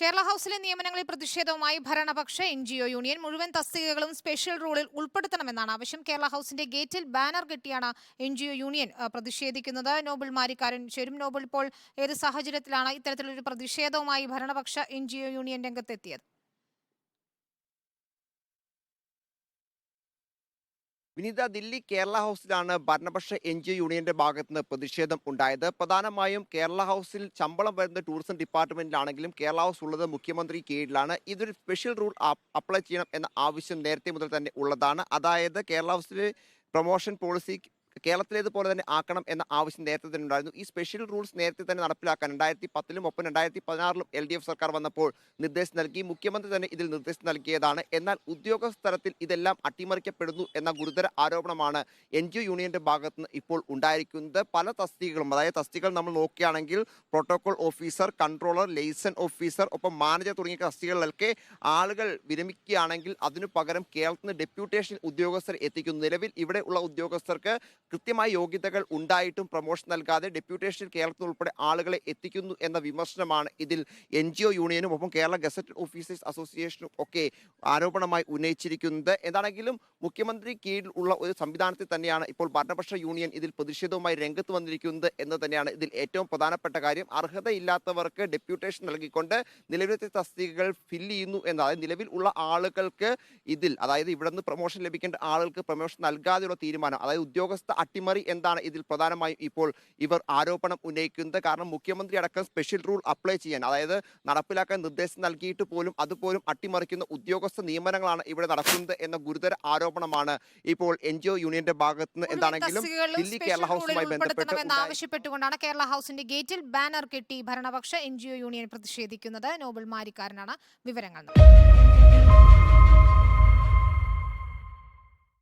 കേരള ഹൌസിലെ നിയമനങ്ങളിൽ പ്രതിഷേധവുമായി ഭരണപക്ഷ എൻ ജി ഒ യൂണിയൻ മുഴുവൻ തസ്തികകളും സ്പെഷ്യൽ റൂളിൽ ഉൾപ്പെടുത്തണമെന്നാണ് ആവശ്യം. കേരള ഹൌസിന്റെ ഗേറ്റിൽ ബാനർ കെട്ടിയാണ് എൻ ജി ഒ യൂണിയൻ പ്രതിഷേധിക്കുന്നത്. നോബിൾ മാരിക്കാരൻ ചേരും നോബിൾ ഇപ്പോൾ ഏത് സാഹചര്യത്തിലാണ് ഇത്തരത്തിലൊരു പ്രതിഷേധവുമായി ഭരണപക്ഷ എൻ ജി ഒ യൂണിയൻ രംഗത്തെത്തിയത്? വിനീത ദില്ലി കേരള ഹൗസിലാണ് ഭരണപക്ഷ എൻ ജി യൂണിയന്റെ ഭാഗത്ത് നിന്ന് പ്രതിഷേധം ഉണ്ടായത്. പ്രധാനമായും കേരള ഹൗസിൽ ശമ്പളം വരുന്ന ടൂറിസം ഡിപ്പാർട്ട്മെന്റിലാണെങ്കിലും കേരള ഹൗസ് ഉള്ളത് മുഖ്യമന്ത്രി കീഴിലാണ്. ഇതൊരു സ്പെഷ്യൽ റൂൾ അപ്ലൈ ചെയ്യണം എന്ന ആവശ്യം നേരത്തെ മുതൽ തന്നെ ഉള്ളതാണ്. അതായത് കേരള ഹൗസിലെ പ്രൊമോഷൻ പോളിസി കേരളത്തിലേതുപോലെ തന്നെ ആക്കണം എന്ന ആവശ്യം നേരത്തെ തന്നെ ഉണ്ടായിരുന്നു. ഈ സ്പെഷ്യൽ റൂൾസ് നേരത്തെ തന്നെ നടപ്പിലാക്കാൻ രണ്ടായിരത്തി പത്തിലും ഒപ്പം രണ്ടായിരത്തി പതിനാറിലും എൽ ഡി എഫ് സർക്കാർ വന്നപ്പോൾ നിർദ്ദേശം നൽകി. മുഖ്യമന്ത്രി തന്നെ ഇതിൽ നിർദ്ദേശം നൽകിയതാണ്. എന്നാൽ ഉദ്യോഗസ്ഥ തലത്തിൽ ഇതെല്ലാം അട്ടിമറിക്കപ്പെടുന്നു എന്ന ഗുരുതര ആരോപണമാണ് എൻ ജി ഒ യൂണിയന്റെ ഭാഗത്ത് നിന്ന് ഇപ്പോൾ ഉണ്ടായിരിക്കുന്നത്. പല തസ്തികകളും അതായത് തസ്തികൾ നമ്മൾ നോക്കുകയാണെങ്കിൽ protocol officer controller liaison officer ഒപ്പം മാനേജർ തുടങ്ങിയ തസ്തികകളിലൊക്കെ ആളുകൾ വിരമിക്കുകയാണെങ്കിൽ അതിനു പകരം കേരളത്തിൽ ഡെപ്യൂട്ടേഷൻ ഉദ്യോഗസ്ഥർ എത്തിക്കുന്നു. നിലവിൽ ഇവിടെ ഉള്ള ഉദ്യോഗസ്ഥർക്ക് കൃത്യമായ യോഗ്യതകൾ ഉണ്ടായിട്ടും പ്രൊമോഷൻ നൽകാതെ ഡെപ്യൂട്ടേഷൻ കേരളത്തിൽ ഉൾപ്പെടെ ആളുകളെ എത്തിക്കുന്നു എന്ന വിമർശനമാണ് ഇതിൽ എൻ ജി ഒ യൂണിയനും ഒപ്പം കേരള ഗസറ്റ് ഓഫീസേഴ്സ് അസോസിയേഷനും ഒക്കെ ആരോപണമായി ഉന്നയിച്ചിരിക്കുന്നത്. എന്താണെങ്കിലും മുഖ്യമന്ത്രി കീഴിൽ ഉള്ള ഒരു സംവിധാനത്തിൽ തന്നെയാണ് ഇപ്പോൾ ഭരണപക്ഷ യൂണിയൻ ഇതിൽ പ്രതിഷേധവുമായി രംഗത്ത് വന്നിരിക്കുന്നത് എന്ന് തന്നെയാണ് ഇതിൽ ഏറ്റവും പ്രധാനപ്പെട്ട കാര്യം. അർഹതയില്ലാത്തവർക്ക് ഡെപ്യൂട്ടേഷൻ നൽകിക്കൊണ്ട് നിലവിലത്തെ തസ്തികകൾ ഫില്ല് ചെയ്യുന്നു എന്നതായത് നിലവിൽ ഉള്ള ആളുകൾക്ക് ഇതിൽ അതായത് ഇവിടെ നിന്ന് പ്രൊമോഷൻ ലഭിക്കേണ്ട ആളുകൾക്ക് പ്രൊമോഷൻ നൽകാതെയുള്ള തീരുമാനം അതായത് ഉദ്യോഗസ്ഥ അട്ടിമറി എന്താണ് ഇതിൽ പ്രധാനമായും ഇപ്പോൾ ഇവർ ആരോപണം ഉന്നയിക്കുന്നത്? കാരണം മുഖ്യമന്ത്രി അടക്കം സ്പെഷ്യൽ റൂൾ അപ്ലൈ ചെയ്യാൻ അതായത് നടപ്പിലാക്കാൻ നിർദ്ദേശം നൽകിയിട്ട് പോലും അതുപോലും അട്ടിമറിക്കുന്ന ഉദ്യോഗസ്ഥ നിയമനങ്ങളാണ് ഇവിടെ നടക്കുന്നത് എന്ന ഗുരുതര ആരോപണമാണ് ഇപ്പോൾ എൻ ജി ഒ യൂണിയന്റെ ഭാഗത്ത് നിന്ന് എന്താണെങ്കിലും ദില്ലി കേരള ഹൗസുമായി ബന്ധപ്പെട്ട് ആവശ്യപ്പെട്ടുകൊണ്ടാണ് കേരള ഹൗസിന്റെ ഗേറ്റിൽ ബാനർ കെട്ടി ഭരണപക്ഷ എൻ ജി ഒ യൂണിയൻ പ്രതിഷേധിക്കുന്നത്. നോബൽ മാരിക്കാരനാണ് വിവരങ്ങൾ നൽകിയത്